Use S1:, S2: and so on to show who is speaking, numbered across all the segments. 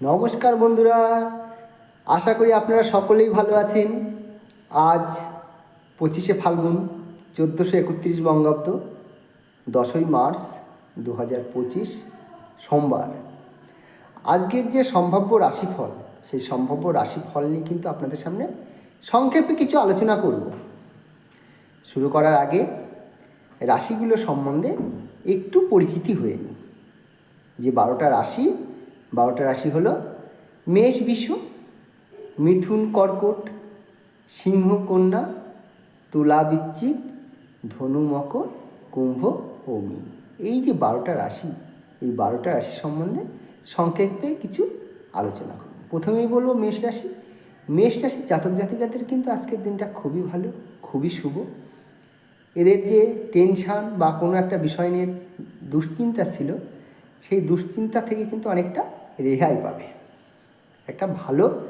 S1: নমস্কার বন্ধুরা, আশা করি আপনারা সকলেই ভালো আছেন। আজ পঁচিশে ফাল্গুন, চোদ্দোশো একত্রিশ বঙ্গাব্দ, দশই মার্চ দু হাজার পঁচিশ সোমবার। আজকের যে সম্ভাব্য রাশিফল, সেই সম্ভাব্য রাশিফল নিয়ে কিন্তু আপনাদের সামনে সংক্ষেপে কিছু আলোচনা করব। শুরু করার আগে রাশিগুলো সম্বন্ধে একটু পরিচিতি হয়ে নিই। যে বারোটা রাশি বারোটা রাশি হলো মেষ বিশ্ব মিথুন, কর্কট, সিংহ, কন্যা, তুলা বৃশ্চিক ধনু, মকর, কুম্ভ ও মীন এই যে বারোটা রাশি, এই বারোটা রাশি সম্বন্ধে সংক্ষেপে কিছু আলোচনা করব। প্রথমেই বলব মেষ রাশি। মেষ রাশির জাতক জাতিকাদের কিন্তু আজকের দিনটা খুবই ভালো, খুবই শুভ। এদের যে টেনশান বা কোনো একটা বিষয় নিয়ে দুশ্চিন্তা ছিল, সেই দুশ্চিন্তা থেকে কিন্তু অনেকটা রেহাই পাবে। একটা ভালো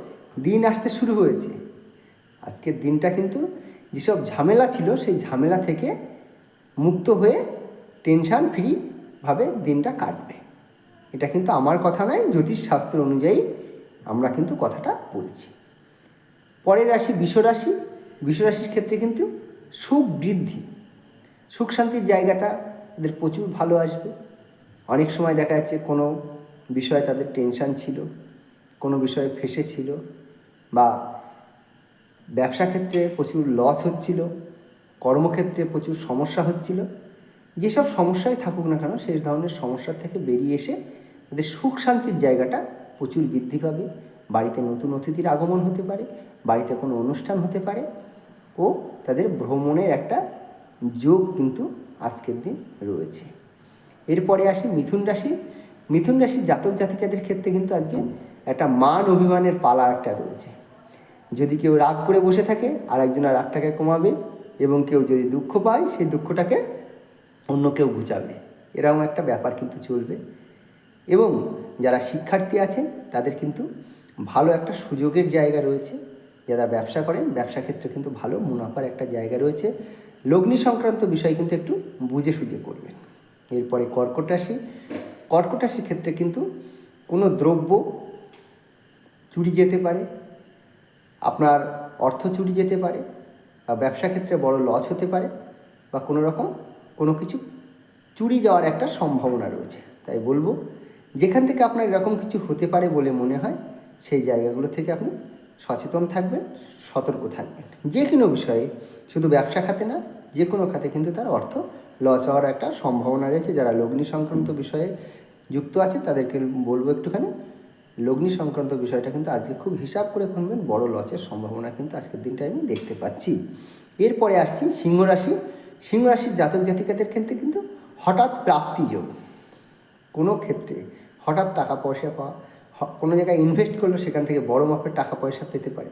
S1: দিন আসতে শুরু হয়েছে। আজকের দিনটা কিন্তু যেসব ঝামেলা ছিল, সেই ঝামেলা থেকে মুক্ত হয়ে টেনশান ফ্রিভাবে দিনটা কাটবে। এটা কিন্তু আমার কথা নয় জ্যোতিষশাস্ত্র অনুযায়ী আমরা কিন্তু কথাটা বলছি। পরের রাশি বিশ্বরাশি বিশ্বরাশির ক্ষেত্রে কিন্তু সুখ বৃদ্ধি। সুখ শান্তির জায়গাটা এদের প্রচুর ভালো আসবে। অনেক সময় দেখা যাচ্ছে কোনো বিষয়ে তাদের টেনশান ছিল, কোনো বিষয়ে ফেসে ছিল বা ব্যবসা ক্ষেত্রে প্রচুর লস হচ্ছিল, কর্মক্ষেত্রে প্রচুর সমস্যা হচ্ছিল, যেসব সমস্যায় থাকুক না কেন সেই ধরনের সমস্যা থেকে বেরিয়ে এসে তাদের সুখ শান্তির জায়গাটা প্রচুর বৃদ্ধি পাবে। বাড়িতে নতুন অতিথির আগমন হতে পারে, বাড়িতে কোনো অনুষ্ঠান হতে পারে ও তাদের ভ্রমণের একটা যোগ কিন্তু আজকের দিন রয়েছে। এরপরে আসি মিথুন রাশি মিথুন রাশির জাতক জাতিকাদের ক্ষেত্রে কিন্তু আজকে একটা মান অভিমানের পালা একটা রয়েছে। যদি কেউ রাগ করে বসে থাকে আর একজনের রাগটাকে কমাবে এবং কেউ যদি দুঃখ পায়, সেই দুঃখটাকে অন্য কেউ ঘুচাবে। এরকম একটা ব্যাপার কিন্তু চলবে। এবং যারা শিক্ষার্থী আছেন, তাদের কিন্তু ভালো একটা সুযোগের জায়গা রয়েছে। যারা ব্যবসা করেন, ব্যবসা ক্ষেত্রে কিন্তু ভালো মুনাফার একটা জায়গা রয়েছে। লগ্নি সংক্রান্ত বিষয় কিন্তু একটু বুঝে সুঝে করবেন। এরপরে কর্কট রাশি কর্কট রাশির ক্ষেত্রে কিন্তু কোনো দ্রব্য চুরি যেতে পারে, আপনার অর্থ চুরি যেতে পারে, বা ব্যবসা ক্ষেত্রে বড় লস হতে পারে, বা কোনো রকম কোনো কিছু চুরি যাওয়ার একটা সম্ভাবনা রয়েছে। তাই বলব, যেখান থেকে আপনার এরকম কিছু হতে পারে বলে মনে হয়, সেই জায়গাগুলো থেকে আপনি সচেতন থাকবেন, সতর্ক থাকবেন। যে কোনো বিষয়ে, শুধু ব্যবসা খাতে না, যে কোনো খাতে কিন্তু তার অর্থ লস হওয়ার একটা সম্ভাবনা রয়েছে। যারা লগ্নি সংক্রান্ত বিষয়ে যুক্ত আছে, তাদেরকে বলব একটুখানি। লগ্নি সংক্রান্ত বিষয়টা কিন্তু আজকে খুব হিসাব করে খুনবেন বড় লসের সম্ভাবনা কিন্তু আজকের দিনটা আমি দেখতে পাচ্ছি। এরপরে আসছি সিংহ রাশি সিংহ রাশির জাতক জাতিকাদের ক্ষেত্রে কিন্তু হঠাৎ প্রাপ্তিযোগ কোনো ক্ষেত্রে হঠাৎ টাকা পয়সা পাওয়া কোনো জায়গায় ইনভেস্ট করলে সেখান থেকে বড় মাপের টাকা পয়সা পেতে পারে।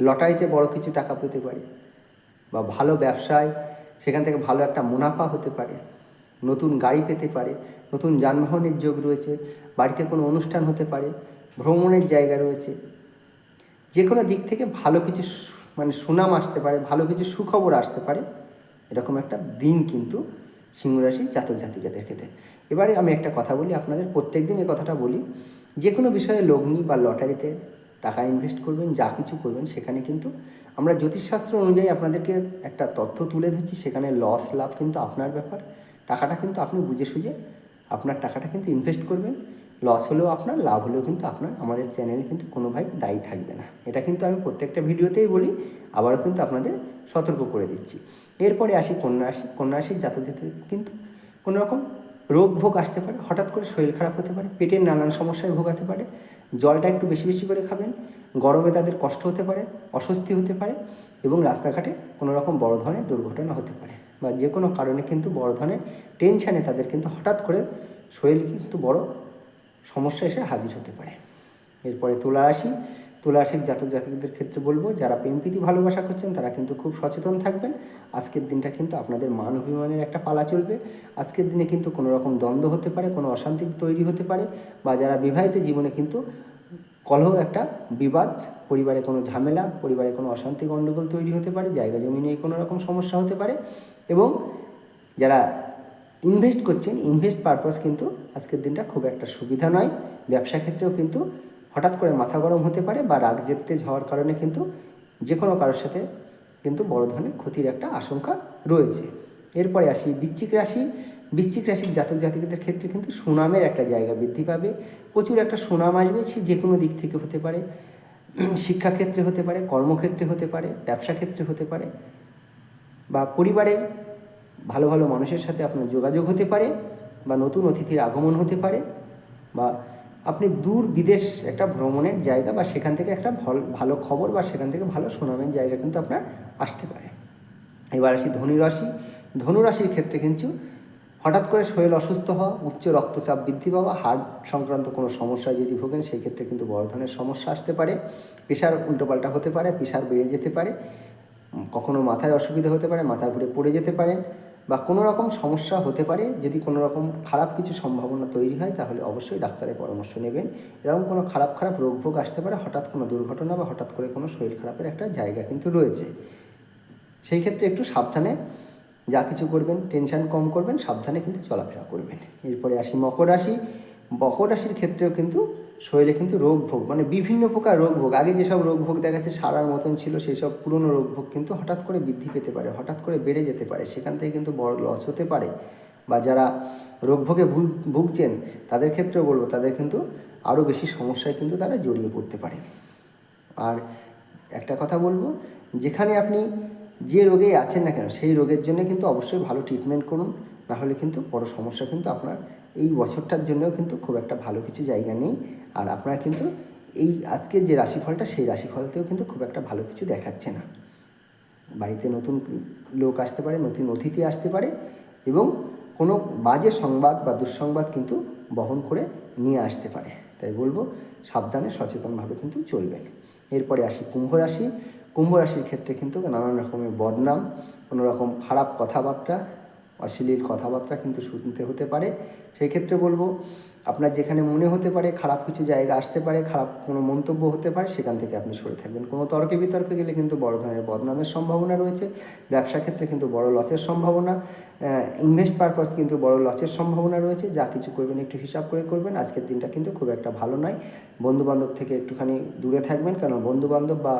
S1: লটারিতে বড় কিছু টাকা পেতে পারে। বা ভালো ব্যবসায় সেখান থেকে ভালো একটা মুনাফা হতে পারে। নতুন গাড়ি পেতে পারে, নতুন যানবাহনের যোগ রয়েছে, বাড়িতে কোনো অনুষ্ঠান হতে পারে, ভ্রমণের জায়গা রয়েছে। যে কোনো দিক থেকে ভালো কিছু মানে সুনাম আসতে পারে, ভালো কিছু সুখবর আসতে পারে, এরকম একটা দিন কিন্তু সিংহরাশি জাতক জাতিকাদের ক্ষেত্রে। এবারে আমি একটা কথা বলি, আপনাদের প্রত্যেক দিন এই কথাটা বলি যে কোনো বিষয়ে লগ্নি বা লটারিতে টাকা ইনভেস্ট করবেন, যা কিছু করবেন, সেখানে কিন্তু আমরা জ্যোতিষশাস্ত্র অনুযায়ী আপনাদেরকে একটা তথ্য তুলে ধরছি, সেখানে লস লাভ কিন্তু আপনার ব্যাপার। টাকাটা কিন্তু আপনি বুঝে সুঝে আপনার টাকাটা কিন্তু ইনভেস্ট করবেন। লস হলেও আপনার, লাভ হলেও কিন্তু আপনার, আমাদের চ্যানেলে কিন্তু কোনো ভাই দায়ী থাকবে না। এটা কিন্তু আমি প্রত্যেকটা ভিডিওতেই বলি, আবারও কিন্তু আপনাদের সতর্ক করে দিচ্ছি। এরপরে আসি কন্যা রাশি কন্যা রাশির জাতক জাতিক কিন্তু কোনো রকম রোগ ভোগ আসতে পারে, হঠাৎ করে শরীর খারাপ হতে পারে, পেটের নানান সমস্যায় ভোগাতে পারে, জলটা একটু বেশি বেশি করে খাবেন, গরমে তাদের কষ্ট হতে পারে, অস্বস্তি হতে পারে এবং রাস্তাঘাটে কোনো রকম বড় ধরনের দুর্ঘটনা হতে পারে। বা যে কোনো কারণে কিন্তু বড় ধরনের টেনশানে তাদের কিন্তু হঠাৎ করে শরীর কিন্তু বড় সমস্যা এসে হাজির হতে পারে। এরপরে তুলা রাশি তুলা রাশির জাতক জাতকদের ক্ষেত্রে বলব, যারা প্রেম প্রীতি ভালোবাসা করছেন তারা কিন্তু খুব সচেতন থাকবেন। আজকের দিনটা কিন্তু আপনাদের মান অভিমানের একটা পালা চলবে। আজকের দিনে কিন্তু কোনো রকম দ্বন্দ্ব হতে পারে, কোনো অশান্তি তৈরি হতে পারে বা যারা বিবাহিত জীবনে কিন্তু কলহ একটা বিবাদ, পরিবারে কোনো ঝামেলা, পরিবারে কোনো অশান্তি গণ্ডগোল তৈরি হতে পারে, জায়গা জমি নিয়ে কোনো রকম সমস্যা হতে পারে। এবং যারা ইনভেস্ট করছেন ইনভেস্ট পারপাস কিন্তু আজকের দিনটা খুব একটা সুবিধা নয়। ব্যবসা ক্ষেত্রেও কিন্তু হঠাৎ করে মাথা গরম হতে পারে বা রাগ জেতে হওয়ার কারণে কিন্তু যে কোনো কারোর সাথে কিন্তু বড় ধরনের ক্ষতির একটা আশঙ্কা রয়েছে। এরপরে আসি, বৃশ্চিক রাশি। বৃশ্চিক রাশির জাতক জাতিকদের ক্ষেত্রে কিন্তু সুনামের একটা জায়গা বৃদ্ধি পাবে। প্রচুর একটা সুনাম আসবে, সে যে কোনো দিক থেকে হতে পারে। শিক্ষাক্ষেত্রে হতে পারে, কর্মক্ষেত্রে হতে পারে, ব্যবসা ক্ষেত্রে হতে পারে। বা পরিবারে ভালো ভালো মানুষের সাথে আপনার যোগাযোগ হতে পারে বা নতুন অতিথির আগমন হতে পারে বা আপনি দূর বিদেশ একটা ভ্রমণের জায়গা বা সেখান থেকে একটা ভল- ভালো খবর বা সেখান থেকে ভালো সুনামের জায়গা কিন্তু আপনার আসতে পারে। এবার আসি ধনুরাশি। ধনুরাশির ক্ষেত্রে কিন্তু হঠাৎ করে শরীর অসুস্থ হওয়া, উচ্চ রক্তচাপ বৃদ্ধি পাওয়া, হার্ট সংক্রান্ত কোনো সমস্যায় যদি ভোগেন, সেই ক্ষেত্রে কিন্তু বড় ধরনের সমস্যা আসতে পারে। প্রেশার উল্টোপাল্টা হতে পারে প্রেশার বেড়ে যেতে পারে। কখনো মাথায় অসুবিধা হতে পারে মাথা ঘুরে পড়ে যেতে পারেন বা কোনো রকম সমস্যা হতে পারে। যদি কোনো রকম খারাপ কিছু সম্ভাবনা তৈরি হয়, তাহলে অবশ্যই ডাক্তারের পরামর্শ নেবেন। এরকম কোনো খারাপ খারাপ রোগ ভোগ আসতে পারে, হঠাৎ কোনো দুর্ঘটনা বা হঠাৎ করে কোনো শরীর খারাপের একটা জায়গা কিন্তু রয়েছে। সেই ক্ষেত্রে একটু সাবধানে যা কিছু করবেন, টেনশন কম করবেন, সাবধানে কিন্তু চলাফেরা করবেন। এরপরে আসি মকর রাশি। মকর রাশির ক্ষেত্রেও কিন্তু শরীরে কিন্তু রোগ ভোগ মানে বিভিন্ন প্রকার রোগ ভোগ। আগে যেসব রোগ ভোগ দেখা যাচ্ছে সারার মতন ছিল, সেই সব পুরনো রোগ ভোগ কিন্তু হঠাৎ করে বৃদ্ধি পেতে পারে, হঠাৎ করে বেড়ে যেতে পারে। সেখান থেকে কিন্তু বড় লস হতে পারে। বা যারা রোগ ভোগে ভুগছেন, তাদের ক্ষেত্রেও বলব, তাদের কিন্তু আরও বেশি সমস্যায় কিন্তু তারা জড়িয়ে পড়তে পারে। আর একটা কথা বলব, যেখানে আপনি যে রোগেই আছেন না কেন, সেই রোগের জন্য কিন্তু অবশ্যই ভালো ট্রিটমেন্ট করুন। না হলে কিন্তু বড় সমস্যা কিন্তু আপনার এই বছরটার জন্যও কিন্তু খুব একটা ভালো কিছু জায়গা নেই। আর আপনার কিন্তু এই আজকের যে রাশিফলটা, সেই রাশিফলতেও কিন্তু খুব একটা ভালো কিছু দেখাচ্ছে না। বাড়িতে নতুন লোক আসতে পারে, নতুন অতিথি আসতে পারে এবং কোনো বাজে সংবাদ বা দুঃসংবাদ কিন্তু বহন করে নিয়ে আসতে পারে। তাই বলব, সাবধানে সচেতনভাবে কিন্তু চলবেন। এরপরে আসি কুম্ভ রাশি। কুম্ভ রাশির ক্ষেত্রে কিন্তু নানান রকমের বদনাম, কোনো রকম খারাপ কথাবার্তা, অশ্লীল কথাবার্তা কিন্তু শুনতে হতে পারে। সেই ক্ষেত্রে বলব আপনার যেখানে মনে হতে পারে খারাপ কিছু জায়গা আসতে পারে, খারাপ কোনো মন্তব্য হতে পারে, সেখান থেকে আপনি সরে থাকবেন। কোনো তর্কে বিতর্কে গেলে কিন্তু বড় ধরনের বদনামের সম্ভাবনা রয়েছে। ব্যবসা ক্ষেত্রে কিন্তু বড় লসের সম্ভাবনা ইনভেস্ট পারপাস কিন্তু বড় লসের সম্ভাবনা রয়েছে। যা কিছু করবেন একটু হিসাব করে করবেন। আজকের দিনটা কিন্তু খুব একটা ভালো নয়। বন্ধু বান্ধব থেকে একটুখানি দূরে থাকবেন কারণ বন্ধু বান্ধব বা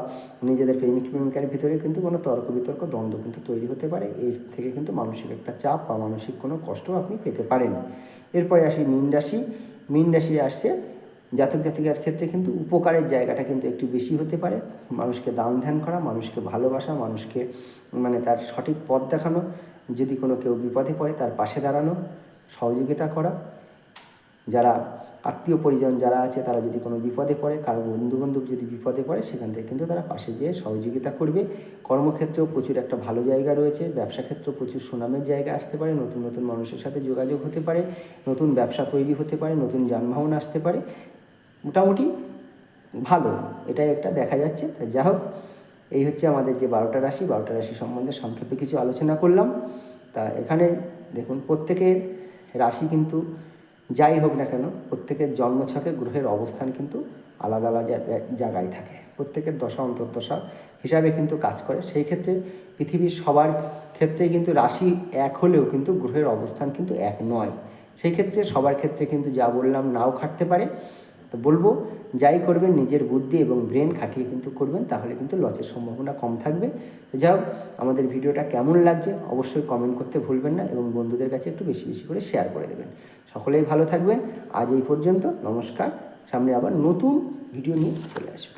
S1: নিজেদের প্রেমিক প্রেমিকার ভিতরে কিন্তু কোনো তর্ক বিতর্ক, দ্বন্দ্ব কিন্তু তৈরি হতে পারে। এর থেকে কিন্তু মানসিক একটা চাপ বা মানসিক কোনো কষ্ট আপনি পেতে পারেন। এরপরে আসি মীন রাশি। মীন রাশি আসছে, জাতক জাতিকার ক্ষেত্রে কিন্তু উপকারের জায়গাটা কিন্তু একটু বেশি হতে পারে। মানুষকে দান ধ্যান করা, মানুষকে ভালোবাসা, মানুষকে মানে তার সঠিক পথ দেখানো, যদি কোনো কেউ বিপদে পড়ে তার পাশে দাঁড়ানো, সহযোগিতা করা। যারা আত্মীয় পরিজন যারা আছে, তারা যদি কোনো বিপদে পড়ে, কারও বন্ধু বান্ধব যদি বিপদে পড়ে, সেখান থেকে কিন্তু তারা পাশে যেয়ে সহযোগিতা করবে। কর্মক্ষেত্রেও প্রচুর একটা ভালো জায়গা রয়েছে। ব্যবসা ক্ষেত্রেও প্রচুর সুনামের জায়গা আসতে পারে। নতুন নতুন মানুষের সাথে যোগাযোগ হতে পারে। নতুন ব্যবসা তৈরি হতে পারে। নতুন যানবাহন আসতে পারে। মোটামুটি ভালো। এটাই একটা দেখা যাচ্ছে। যা হোক, এই হচ্ছে আমাদের যে বারোটা রাশি। বারোটা রাশি সম্বন্ধে সংক্ষেপে কিছু আলোচনা করলাম। তা এখানে দেখুন, প্রত্যেকের রাশি কিন্তু যাই হোক না কেন, প্রত্যেকের জন্মছকে গ্রহের অবস্থান কিন্তু আলাদা আলাদা জায়গায়- থাকে। প্রত্যেকের দশা, অন্তর্দশা হিসাবে কিন্তু কাজ করে। সেই ক্ষেত্রে পৃথিবীর সবার ক্ষেত্রে কিন্তু রাশি এক হলেও কিন্তু গ্রহের অবস্থান কিন্তু এক নয়। সেই ক্ষেত্রে সবার ক্ষেত্রে কিন্তু যা বললাম নাও খাটতে পারে। তো বলব, যাই করবেন, নিজের বুদ্ধি এবং ব্রেন খাটিয়ে কিন্তু করবেন, তাহলে কিন্তু লসের সম্ভাবনা কম থাকবে। যাই হোক, আমাদের ভিডিওটা কেমন লাগছে অবশ্যই কমেন্ট করতে ভুলবেন না এবং বন্ধুদের কাছে একটু বেশি বেশি করে শেয়ার করে দেবেন। সকলেই ভালো থাকবেন। আজ এই পর্যন্ত নমস্কার। সামনে আবার নতুন ভিডিও নিয়ে চলে আসব।